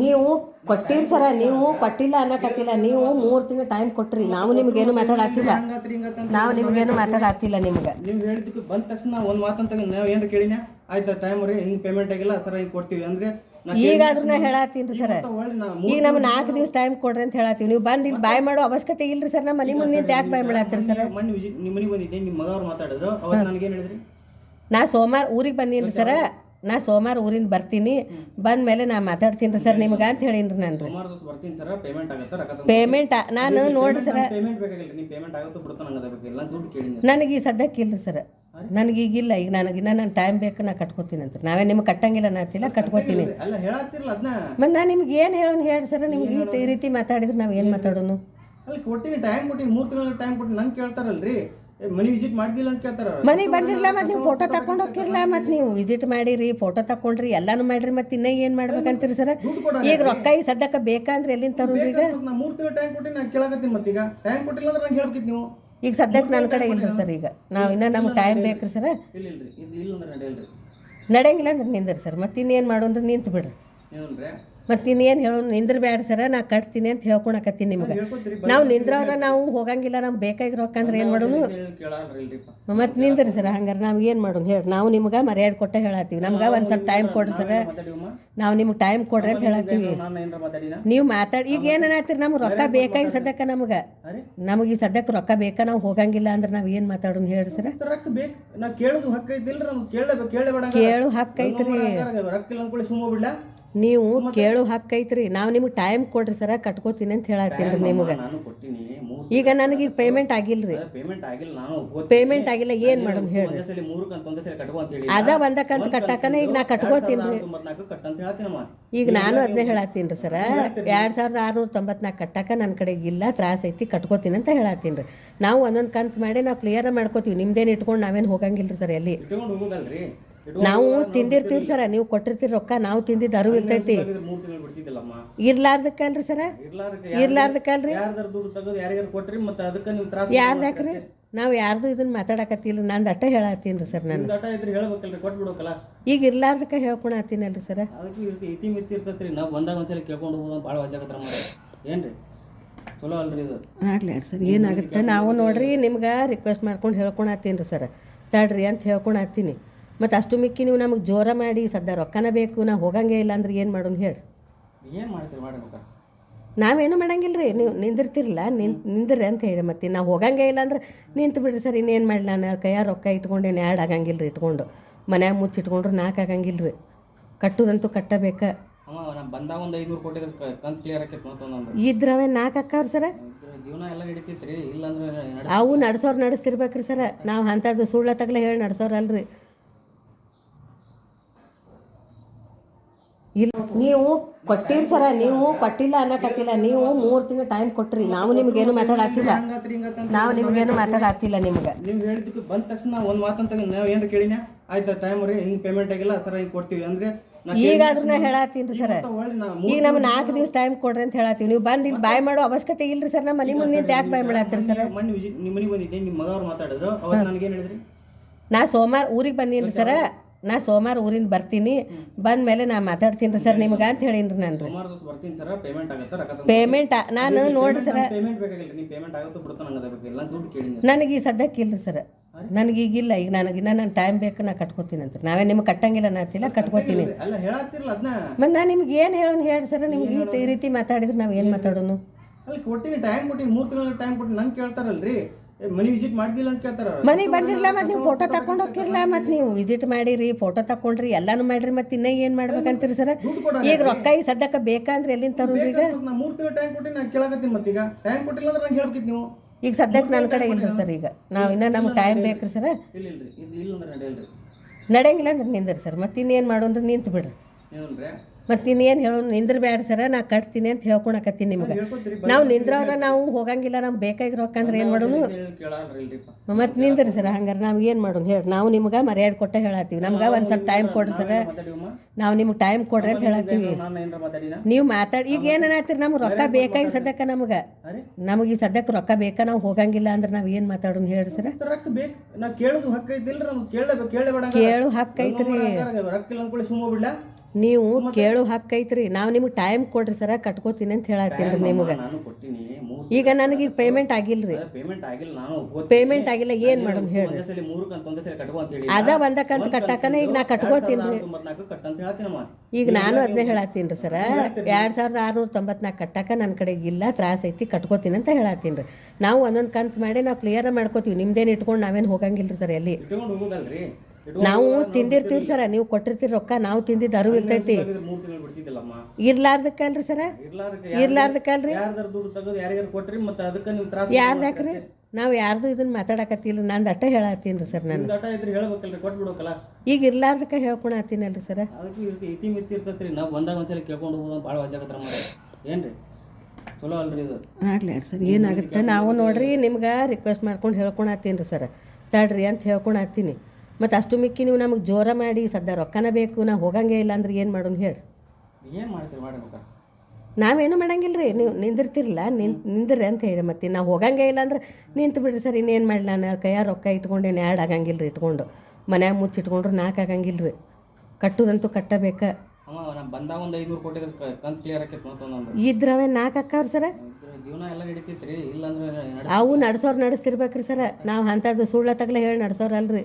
ನೀವು ಕೊಟ್ಟಿರಿ ಸರ ನೀವು ಕೊಟ್ಟಿಲ್ಲ ಅನ್ನಕತ್ತಿಲ್ಲ ನೀವು ಮೂರು ತಿಂಗಳು ಟೈಮ್ ಕೊಟ್ರಿ. ನಾವು ನಿಮ್ಗೆ ಏನು ಹಂಗಾತ್ರಿ ನಾವು ಏನು ಮಾತಾಡತ್ತಿಲ್ಲ ನಿಮ್ಗೆ. ನೀವು ಹೇಳಿದ್ದಕ್ಕೆ ಬಂದ ತಕ್ಷಣ ಒಂದು ಮಾತಂತ ನಾವು ಏನ್ ಕೇಳಿನ? ಆಯ್ತಾ ಟೈಮ್ ರೀ ಹಿಂಗೆ ಪೇಮೆಂಟ್ ಆಗಿಲ್ಲ ಸರ್ ಹಿಂಗೆ ಕೊಡ್ತೀವಿ ಅಂದ್ರೆ ಈಗ ಅದನ್ನ ನಾ ಹೇಳತ್ತೀನಿ ಸರ್. ಈಗ ನಮ್ಗೆ ನಾಲ್ಕು ದಿವಸ ಟೈಮ್ ಕೊಡ್ರಿ ಅಂತ ಹೇಳತ್ತೀವಿ. ನೀವು ಬಂದು ಇಲ್ಲಿ ಬಾಯ್ ಮಾಡೋ ಅವಶ್ಯಕತೆ ಇಲ್ರಿ ಸರ್ ನಮ್ಮ ಮನೆ ಮುಂದೆ ನಿಂತು ಯಾಕೆ ಬಾಯ್ ಮಾಡತ್ತೀರಿ ಸರ್? ಮೊನ್ನೆ ನಿಮ್ಮ ಮನೆಗೆ ಬಂದಿದ್ದೆ ನಿಮ್ಮ ಮಗ ಅವ್ರು ಮಾತಾಡಿದ್ರು. ಅವತ್ತು ನನಗೆ ಏನು ಹೇಳಿದ್ರಿ? ನಾ ಸೋಮವಾರ ಊರಿಗೆ ಬಂದೀನಿ ಸರ. ನಾ ಸೋಮವಾರ ಊರಿಂದ ಬರ್ತೀನಿ. ಬಂದ ಮೇಲೆ ನಾ ಮಾತಾಡ್ತೀನಿ ರೀ ಸರ್ ನಿಮ್ಗೆ ಅಂತ ಹೇಳೀನಿ ರೀ ನಾನು ರೀ ಪೇಮೆಂಟ್ ನಾನು ನೋಡ್ರಿ ಸರ್. ನನಗೆ ಈ ಸದ್ಯಕ್ಕೆ ಇಲ್ಲ ಸರ್. ನನಗೆ ಈಗಿಲ್ಲ ಈಗ ನನಗೆ ಇನ್ನ ನನ್ನ ಟೈಮ್ ಬೇಕು ನಾ ಕಟ್ಕೋತೀನಿ ಅಂತ. ನಾವೇ ನಿಮ್ಗೆ ಕಟ್ಟಂಗಿಲ್ಲ ನಾತಿಲ್ಲ ಕಟ್ಕೋತೀನಿ. ನಾ ಮತ್ತು ನಾನು ನಿಮ್ಗೆ ಏನು ಹೇಳೋನು ಹೇಳಿ ಸರ್ ನಿಮ್ಗೆ ಈ ರೀತಿ ಮಾತಾಡಿದ್ರೆ ನಾವು ಏನು ಮಾತಾಡೋನು? ಅಲ್ಲಿ ಕೊಟ್ಟಿನಿ ಟೈಮ್ ಕೊಟ್ಟಿನಿ ಮೂರು ತಿಂಗಳ ಟೈಮ್ ಕೊಟ್ಟಿನಿ ನಂಗೆ ಕೇಳ್ತಾರಲ್ರಿ. ಮನೆ ವಿಸಿಟ್ ಮಾಡ್ದಿಲ್ಲ ಅಂತ ಕೇಳ್ತಾರ. ಮನೆಗೆ ಬಂದಿರಲ್ಲ ಮತ್ತೆ ನೀವು ಫೋಟೋ ತಕೊಂಡು ಹೋಗಿರಲ್ಲ ಮತ್ತೆ ನೀವು ವಿಸಿಟ್ ಮಾಡಿರಿ ಫೋಟೋ ತಕೊಂಡ್ರಿ ಎಲ್ಲಾನು ಮಾಡಿರಿ ಮತ್ತೆ ಇನ್ನೂ ಏನು ಮಾಡ್ಬೇಕಂತೀರಿ ಸರ್ ಈಗ ರೊಕ್ಕ ಈಗ ಸದ್ಯಕ್ಕೆ ಬೇಕಂದ್ರೆ ಎಲ್ಲಿಂದ ತರೋದು ಈಗ? ನಾ ಮೂರು ತಿಂಗಳ ಟೈಮ್ ಕೊಟ್ಟಿನಿ ನಾನು ಕೇಳಕತ್ತೀನಿ ಮತ್ತೀಗ ಟೈಮ್ ಕೊಟ್ಟಿಲ್ಲ ಅಂದ್ರೆ ನಂಗೆ ಹೇಳ್ಬೇಕಿತ್ತು ನೀವು. ಈಗ ಸದ್ಯಕ್ಕೆ ನನ್ನ ಕಡೆ ಇಲ್ರಿ ಸರ್ ಈಗ. ನಾವು ಇನ್ನೂ ನಮ್ಗೆ ಟೈಮ್ ಬೇಕ್ರಿ ಸರ್ ಇಲ್ಲ ಇಲ್ರಿ ಇದು ಇಲ್ಲ ಅಂದ್ರೆ ನಡೆಯಲ್ರಿ ನಡೆಯಂಗಿಲ್ಲ ಅಂದ್ರೆ ನಿಂದ್ರಿ ಸರ್ ಮತ್ತೆ ಇನ್ನೇನು ಮಾಡೋನ್ರಿ ನಿಂತು ಬಿಡ್ರಿ ಮತ್ತು ಇನ್ನೇನು ಹೇಳು ನಿಂದ್ರ ಬ್ಯಾಡ್ ಸರ ನಾ ಕಟ್ತೀನಿ ಅಂತ ಹೇಳ್ಕೊಳಕತ್ತೀನಿ ನಿಮ್ಗೆ. ನಾವು ನಿಂದ್ರವ್ರ ನಾವು ಹೋಗಂಗಿಲ್ಲ ನಮ್ಗೆ ಬೇಕಾಗಿ ರೊಕ್ಕ ಅಂದ್ರೆ ಏನು ಮಾಡೋನು ಮತ್ತೆ ನಿಂದ್ರಿ ಸರ್ ಹಂಗಾರೆ ನಾವು ಏನು ಮಾಡೋಣ ಹೇಳಿ ನಾವು ನಿಮ್ಗೆ ಮರ್ಯಾದೆ ಕೊಟ್ಟೆ ಹೇಳತ್ತೀವಿ. ನಮ್ಗೆ ಒಂದು ಸ್ವಲ್ಪ ಟೈಮ್ ಕೊಡ್ರಿ ಸರ. ನಾವು ನಿಮ್ಗೆ ಟೈಮ್ ಕೊಡ್ರಿ ಅಂತ ಹೇಳತ್ತೀವಿ. ನೀವು ಮಾತಾಡಿ ಈಗ ಏನು ಅನ್ನತ್ತೀರಿ? ನಮ್ಗೆ ರೊಕ್ಕ ಬೇಕಾಗಿ ಸದ್ಯಕ್ಕೆ ನಮ್ಗೆ. ನಮಗೆ ಈ ಸದ್ಯಕ್ಕೆ ರೊಕ್ಕ ಬೇಕಾ? ನಾವು ಹೋಗಂಗಿಲ್ಲ ಅಂದ್ರೆ ನಾವು ಏನು ಮಾತಾಡೋಣ ಹೇಳಿ ಸರ್. ಕೇಳು ಹಕ್ಕ ಐತ್ರಿ. ನೀವು ಕೇಳೋ ಹಾಕೈತ್ರಿ ಐತ್ರಿ. ನಾವು ನಿಮ್ಗೆ ಟೈಮ್ ಕೊಡ್ರಿ ಸರ ಕಟ್ಕೋತೀನಿ ಅಂತ ಹೇಳತ್ತೀನಿ ರೀ ನಿಮ್ಗೆ. ಮೂರು ಈಗ ನನಗೆ ಈಗ ಪೇಮೆಂಟ್ ಆಗಿಲ್ರಿ. ಪೇಮೆಂಟ್ ಆಗಿಲ್ಲ ನಾನು. ಪೇಮೆಂಟ್ ಆಗಿಲ್ಲ ಏನು ಮಾಡೋಣ ಹೇಳಿ ಅದ ಒಂದ ಕಂತು ಕಟ್ಟಾಕನ ಈಗ ನಾ ಕಟ್ಕೋತೀನಿ ರೀ. ಈಗ ನಾನು ಅದನ್ನೇ ಹೇಳತ್ತೀನಿ ರೀ ಸರ. ಎರಡು ಸಾವಿರದ ಆರುನೂರ ತೊಂಬತ್ನಾಲ್ಕು ಕಟ್ಟಾಕ ನನ್ನ ಕಡೆಗೆ ಇಲ್ಲ ತ್ರಾಸ ಐತಿ ಕಟ್ಕೋತೀನಿ ಅಂತ ಹೇಳತ್ತೀನಿ ರೀ. ನಾವು ಒಂದೊಂದು ಕಂತು ಮಾಡಿ ನಾವು ಕ್ಲಿಯರ್ ಮಾಡ್ಕೋತೀವಿ. ನಿಮ್ದೇನು ಇಟ್ಕೊಂಡು ನಾವೇನು ಹೋಗಂಗಿಲ್ಲ ರೀ ಸರ್ ಎಲ್ಲಿ? ನಾವು ತಿಂದಿರ್ತೀವಿ ಸರ ನೀವು ಕೊಟ್ಟಿರ್ತೀರಿ ರೊಕ್ಕ ನಾವು ತಿಂದಿದ್ದು ಅರಿವು ಇರ್ತೈತಿ. ಇರ್ಲಾರ್ದಕ್ಕಲ್ರಿ ಸರ? ಇರ್ಲಾರ್ದಕ್ಕೆ ಇರ್ಲಾರ್ದಕ್ಕಲ್ರಿ ಮತ್ತೆ ಅದಕ್ಕೆ ನೀವು ತ್ರಾಸ ಯಾರ್ದಾಕ್ರಿ ನಾವು ಯಾರ್ದು ಇದನ್ನ ಮಾತಾಡಕತ್ತಿಲ್ಲ ನಂದು ಅಟ್ಟ ಹೇಳತ್ತೀನಿ ಸರ್ ನಾನು. ಈಗ ಇರ್ಲಾರ್ದಕ್ಕೆ ಹೇಳ್ಕೊಳತ್ತೀನಲ್ರಿ ಸರ್. ಅದಕ್ಕೆ ಇರ್ತಿ ಇತಿ ಮಿತಿ ಇರ್ತೈತ್ರಿ ನಾವು ಬಂದಾಗ ಒಂದ್ಸಲ ಕೇಳ್ಕೊಂಡು ಹೋಗೋದು ಭಾಳ ವಜಾಗತ್ರ ಮಾಡಿ ಏನ್ರಿ? ಚಲೋ ಅಲ್ರಿ ಇದು. ಆಗ್ಲಿ ಸರ್ ಏನಾಗುತ್ತೆ? ನಾವು ನೋಡ್ರಿ ನಿಮ್ಗೆ ರಿಕ್ವೆಸ್ಟ್ ಮಾಡ್ಕೊಂಡು ಹೇಳ್ಕೊಳತ್ತೀನಿ ರೀ ಸರ್. ತಡ್ರಿ ಅಂತ ಹೇಳ್ಕೊಳತ್ತೀನಿ ಮತ್ತು ಅಷ್ಟು ಮಿಕ್ಕಿ ನೀವು ನಮಗೆ ಜೋರ ಮಾಡಿ ಸದ್ಯ ರೊಕ್ಕನ ಬೇಕು ನಾ ಹೋಗಂಗೆ ಇಲ್ಲ ಅಂದ್ರೆ ಏನು ಮಾಡೋಣ ಹೇಳಿ. ಏನು ಮಾಡ್ತೀರಿ ಮಾಡಿ ನಾವೇನು ಮಾಡಂಗಿಲ್ಲ ರೀ ನೀವು ನಿಂದಿರ್ತಿರಲ್ಲ ನಿಂತ್ ನಿಂದ್ರಿ ಅಂತ ಹೇಳಿದೆ ಮತ್ತೆ ನಾವು ಹೋಗಂಗೆ ಇಲ್ಲ ಅಂದ್ರೆ ನಿಂತು ಬಿಡ್ರಿ ಸರ್ ಇನ್ನೇನು ಮಾಡಿ ನಾನು ಕೈಯಾಗ ರೊಕ್ಕ ಇಟ್ಕೊಂಡೇನು ಎರಡು ಆಗಂಗಿಲ್ಲ ರೀ ಇಟ್ಕೊಂಡು. ಮನ್ಯಾಗ ಮುಚ್ಚಿಟ್ಕೊಂಡ್ರೆ ನಾಲ್ಕು ಆಗಂಗಿಲ್ಲ ರೀ ಕಟ್ಟುದಂತೂ ಕಟ್ಟಬೇಕು. ಬಂದಾಗ ಒಂದು ಐನೂರು ಕೊಟ್ಟಿದ್ರೆ ಕ- ಕಂತು ಕ್ಲಿಯರ್ ಆಕೈತೆ ಮತ್ತೊಂದೊಂದು ಇದ್ರವೇ ನಾಲ್ಕು ಅಕ್ಕವ್ರಿ ಸರ? ಜೀವನ ಎಲ್ಲ ನಡೀತೈತ್ರಿ ಇಲ್ಲಾಂದ್ರೆ ನಡ ಅವು ನಡ್ಸೋರು ನಡೆಸ್ತಿರ್ಬೇಕ್ರಿ ಸರ. ನಾವು ಅಂಥದ್ದು ಸುಳ್ಳ ತಗ್ಲ ಹೇಳಿ ನಡ್ಸೋರು ಇಲ್ಲ ನೀವು ಕೊಟ್ಟಿರಿ ಸರ ನೀವು ಕೊಟ್ಟಿಲ್ಲ ಅನ್ನಕತ್ತಿಲ್ಲ ನೀವು ಮೂರು ತಿಂಗಳು ಟೈಮ್ ಕೊಟ್ರಿ. ನಾವು ನಿಮಗೇನು ಏನು ಹಂಗಾತ್ರಿ ನಾವು ಏನು ಮಾತಾಡತ್ತಿಲ್ಲ ನಿಮ್ಗೆ. ನೀವು ಹೇಳಿದ್ದಕ್ಕೆ ಬಂದ ತಕ್ಷಣ ಒಂದು ಮಾತಂತ ನಾವು ಏನು ಕೇಳಿನ? ಆಯ್ತಾ ಟೈಮ್ ರೀ ಹಿಂಗೆ ಪೇಮೆಂಟ್ ಆಗಿಲ್ಲ ಸರ್ ಹಿಂಗೆ ಕೊಡ್ತೀವಿ ಅಂದ್ರೆ ಈಗ ಈಗಾದ್ರೂ ನಾ ಹೇಳತ್ತೀನಿ ಸರ್. ಈಗ ನಮ್ಗೆ ನಾಲ್ಕು ದಿವಸ ಟೈಮ್ ಕೊಡ್ರಿ ಅಂತ ಹೇಳತ್ತೀವಿ. ನೀವು ಬಂದು ಇಲ್ಲಿ ಬಾಯ್ ಮಾಡೋ ಅವಶ್ಯಕತೆ ಇಲ್ರಿ ಸರ್ ನಮ್ಮ ಮನೆ ಮುಂದೆ ಯಾಕೆ ಬಾಯ್ ಮಾಡತ್ತೀರಿ ಸರ್? ಮೊನ್ನೆ ನಿಮ್ಮ ಮನೆಗೆ ಬಂದಿದ್ದೆ ನಿಮ್ಮ ಮಗ ಅವ್ರು ಮಾತಾಡಿದ್ರು. ಅವತ್ತು ನನಗೆ ಏನು ಹೇಳಿದ್ರಿ? ನಾ ಸೋಮವಾರ ಊರಿಗೆ ಬಂದೀನಿ ಸರ. ನಾ ಸೋಮವಾರ ಊರಿಂದ ಬರ್ತೀನಿ. ಬಂದ ಮೇಲೆ ನಾ ಮಾತಾಡ್ತೀನಿ ರೀ ಸರ್ ನಿಮ್ಗೆ ಅಂತ ಹೇಳೀನಿ ರೀ ನಾನು ರೀ ಪೇಮೆಂಟ್ ನಾನು ನೋಡ್ರಿ ಸರ್. ನನಗೆ ಈ ಸದ್ಯಕ್ಕೆ ಇಲ್ಲ ಸರ್. ನನಗೆ ಈಗಿಲ್ಲ ಈಗ ನನಗೆ ಇನ್ನ ನನ್ನ ಟೈಮ್ ಬೇಕು ನಾ ಕಟ್ಕೋತೀನಿ ಅಂತ ನಾವೇ ನಿಮ್ಗೆ ಕಟ್ಟಂಗಿಲ್ಲ ನಾತಿಲ್ಲ ಕಟ್ಕೋತೀನಿ. ನಾ ಮತ್ತು ನಾನು ನಿಮ್ಗೆ ಏನು ಹೇಳೋನು ಹೇಳಿ ಸರ್ ನಿಮ್ಗೆ ಈ ರೀತಿ ಮಾತಾಡಿದ್ರೆ ನಾವು ಏನು ಮಾತಾಡೋನು? ಅಲ್ಲಿ ಕೊಟ್ಟಿನಿ ಟೈಮ್ ಕೊಟ್ಟಿನಿ ಮೂರು ತಿಂಗಳ ಟೈಮ್ ಕೊಟ್ಟಿನಿ ನಂಗೆ ಕೇಳ್ತಾರಲ್ರಿ. ಮನೆ ವಿಸಿಟ್ ಮಾಡ್ದಿಲ್ಲ ಅಂತ ಕೇಳ್ತಾರ. ಮನೆಗೆ ಬಂದಿರಲ್ಲ ಮತ್ತು ನೀವು ಫೋಟೋ ತಕೊಂಡು ಹೋಗಿರಲ್ಲ ಮತ್ತೆ ನೀವು ವಿಸಿಟ್ ಮಾಡಿರಿ ಫೋಟೋ ತಕೊಂಡ್ರಿ ಎಲ್ಲಾನು ಮಾಡಿರಿ ಮತ್ತೆ ಇನ್ನೂ ಏನು ಮಾಡ್ಬೇಕಂತೀರಿ ಸರ್? ಈಗ ರೊಕ್ಕ ಈಗ ಸದ್ಯಕ್ಕೆ ಬೇಕಂದ್ರೆ ಎಲ್ಲಿಂದ ತರೋದು ಈಗ? ನಾ ಮೂರು ತಿಂಗಳ ಟೈಮ್ ಕೊಟ್ಟಿನಿ ನಾನು ಕೇಳಕತ್ತೀನಿ ಮತ್ತೀಗ ಟೈಮ್ ಕೊಟ್ಟಿಲ್ಲ ಅಂದ್ರೆ ನಂಗೆ ಹೇಳ್ಬೇಕಿತ್ತು ನೀವು. ಈಗ ಸದ್ಯಕ್ಕೆ ನನ್ನ ಕಡೆ ಇಲ್ರಿ ಸರ್ ಈಗ. ನಾವು ಇನ್ನೂ ನಮ್ಗೆ ಟೈಮ್ ಬೇಕ್ರಿ ಸರ್. ಇಲ್ಲ ಇದು ಇಲ್ಲ ಅಂದ್ರೆ ನಡೆಯಲ್ರಿ ನಡೆಯಂಗಿಲ್ಲ ಅಂದ್ರೆ ನಿಂದ್ರಿ ಸರ್. ಮತ್ತೆ ಇನ್ನೇನು ಮಾಡೋನ್ರಿ ನಿಂತು ಬಿಡ್ರಿ ಮತ್ತೆ ಇನ್ನೇನು ಹೇಳು ನಿಂದ್ರ ಬ್ಯಾಡ ಸರ ನಾ ಕಟ್ತೀನಿ ಅಂತ ಹೇಳ್ಕೊಳಕತ್ತೀನಿ ನಿಮ್ಗೆ. ನಾವು ನಿಂದ್ರವ್ರ ನಾವು ಹೋಗಂಗಿಲ್ಲ ನಮ್ಗೆ ಬೇಕಾಗಿ ರೊಕ್ಕ ಅಂದ್ರೆ ಏನು ಮಾಡೋನು ಮತ್ತು ನಿಂದ್ರಿ ಸರ್ ಹಂಗಾರೆ ನಾವು ಏನು ಮಾಡೋಣ ಹೇಳಿ ನಾವು ನಿಮ್ಗೆ ಮರ್ಯಾದೆ ಕೊಟ್ಟ ಹೇಳತ್ತೀವಿ. ನಮ್ಗೆ ಒಂದು ಸ್ವಲ್ಪ ಟೈಮ್ ಕೊಡ್ರಿ ಸರ. ನಾವು ನಿಮ್ಗೆ ಟೈಮ್ ಕೊಡ್ರಿ ಅಂತ ಹೇಳತ್ತೀವಿ. ನೀವು ಮಾತಾಡಿ ಈಗ ಏನು ಅನ್ನತ್ತೀರಿ ನಮ್ಗೆ ರೊಕ್ಕ ಬೇಕಾಗಿ ಸದ್ಯಕ್ಕೆ ನಮ್ಗೆ? ನಮಗೆ ಈ ಸದ್ಯಕ್ಕೆ ರೊಕ್ಕ ಬೇಕಾ? ನಾವು ಹೋಗಂಗಿಲ್ಲ ಅಂದ್ರೆ ನಾವು ಏನು ಮಾತಾಡೋಣ ಹೇಳಿ ಸರ್. ಕೇಳು ಹಕ್ಕ ಐತ್ರಿ. ನೀವು ಕೇಳೋ ಹಕ್ಕು ಐತ್ರಿ. ನಾವು ನಿಮ್ಗೆ ಟೈಮ್ ಕೊಡ್ರಿ ಸರ ಕಟ್ಕೋತೀನಿ ಅಂತ ಹೇಳತ್ತೀನಿ ನಿಮಗೆ. ಈಗ ನನಗೆ ಈಗ ಪೇಮೆಂಟ್ ಆಗಿಲ್ಲ ರೀ ಪೇಮೆಂಟ್ ಆಗಿಲ್ಲ ನಾನು. ಪೇಮೆಂಟ್ ಆಗಿಲ್ಲ ಏನು ಮಾಡೋಣ ಹೇಳಿ ಅದ ಒಂದ ಕಂತ ಕಟ್ಟಾಕನ ಈಗ ನಾ ಕಟ್ಕೋತೀನಿ ರೀ. ಈಗ ನಾನು ಅದನ್ನೇ ಹೇಳತ್ತೀನಿ ರೀ ಸರ. ಎರಡು ಸಾವಿರದ ಆರುನೂರ ತೊಂಬತ್ನಾಲ್ಕು ಕಟ್ಟಾಕ ನನ್ನ ಕಡೆಗೆ ಇಲ್ಲ ತ್ರಾಸ ಐತಿ ಕಟ್ಕೋತೀನಿ ಅಂತ ಹೇಳತ್ತೀನಿ ರೀ ನಾವು ಒಂದೊಂದು ಕಂತು ಮಾಡಿ ನಾವು ಕ್ಲಿಯರ್ ಮಾಡ್ಕೋತೀವಿ. ನಿಮ್ದೇನು ಇಟ್ಕೊಂಡು ನಾವೇನು ಹೋಗಂಗಿಲ್ಲ ರೀ ಸರ್ ಎಲ್ಲಿ? ನಾವು ತಿಂದಿರ್ತೀವಿ ಸರ ನೀವು ಕೊಟ್ಟಿರ್ತೀರಿ ರೊಕ್ಕ ನಾವು ತಿಂದಿದ್ದು ಅರಿವು ಇರ್ತೈತಿ. ಇರ್ಲಾರ್ದಕ್ಕಲ್ರಿ ಸರ? ಇರ್ಲಾರ್ದಕ್ಕೆ ಇರ್ಲಾರ್ದಕ್ಕಲ್ರಿ? ಮತ್ತೆ ಅದಕ್ಕೆ ನೀವು ತ್ರಾಸ ಯಾರ್ದಾಕ್ರಿ ನಾವು ಯಾರ್ದು ಇದನ್ನ ಮಾತಾಡಕತ್ತಿಲ್ಲ ನಂದು ಅಟ್ಟ ಹೇಳತ್ತೀನಿ ಸರ್ ನಾನು. ಈಗ ಇರ್ಲಾರ್ದಕ್ಕ ಹೇಳ್ಕೊಳತ್ತೀನಲ್ರಿ ಸರ್. ಏನ್ರಿ? ಚಲೋ ಅಲ್ರಿ ಇದು. ಆಗ್ಲಿ ಸರ್ ಏನಾಗುತ್ತೆ? ನಾವು ನೋಡ್ರಿ ನಿಮ್ಗೆ ರಿಕ್ವೆಸ್ಟ್ ಮಾಡ್ಕೊಂಡು ಹೇಳ್ಕೊಳತ್ತೀನಿ ರೀ ಸರ್. ತಡ್ರಿ ಅಂತ ಹೇಳ್ಕೊಳತ್ತೀನಿ ಮತ್ತು ಅಷ್ಟು ಮಿಕ್ಕಿ ನೀವು ನಮಗೆ ಜೋರ ಮಾಡಿ ಸದ್ಯ ರೊಕ್ಕನ ಬೇಕು ನಾ ಹೋಗಂಗೆ ಇಲ್ಲ ಅಂದ್ರೆ ಏನು ಮಾಡೋಣ ಹೇಳಿ. ಏನು ಮಾಡ್ತೀರಿ ಮಾಡಿ ನಾವೇನು ಮಾಡಂಗಿಲ್ಲ ರೀ ನೀವು ನಿಂದಿರ್ತಿರಲ್ಲ ನಿಂತ್ ನಿಂದ್ರಿ ಅಂತ ಹೇಳಿದೆ ಮತ್ತೆ ನಾವು ಹೋಗಂಗೆ ಇಲ್ಲ ಅಂದ್ರೆ ನಿಂತು ಬಿಡ್ರಿ ಸರ್ ಇನ್ನೇನು ಮಾಡಲಿ ನಾನು ಕೈಯ ರೊಕ್ಕ ಇಟ್ಕೊಂಡೇನು ಆ್ಯಡ್ ಆಗಂಗಿಲ್ಲ ರೀ ಇಟ್ಕೊಂಡು. ಮನ್ಯಾಗ ಮುಚ್ಚಿಟ್ಕೊಂಡ್ರೆ ನಾಲ್ಕು ಆಗಂಗಿಲ್ಲ ರೀ ಕಟ್ಟುದಂತೂ ಕಟ್ಟಬೇಕು. ಬಂದಾಗ ಒಂದು ಐನೂರು ಕೊಟ್ಟಿದ್ರೆ ಕ- ಕಂತು ಕ್ಲಿಯರ್ ಆಕೈತೆ ಮತ್ತೊಂದೊಂದು ಇದ್ರವೇ ನಾಲ್ಕು ಅಕ್ಕಾವ್ರಿ ಸರ. ಜೀವನ ಎಲ್ಲ ನಡೀತೈತ್ರಿ ಇಲ್ಲಾಂದ್ರೆ ನಡ ಅವು ನಡ್ಸೋರು ನಡೆಸ್ತಿರ್ಬೇಕ್ರಿ ಸರ. ನಾವು ಅಂಥದ್ದು ಸುಳ್ಳ ತಗ್ಲ ಹೇಳಿ ನಡ್ಸೋರು ಅಲ್ರಿ.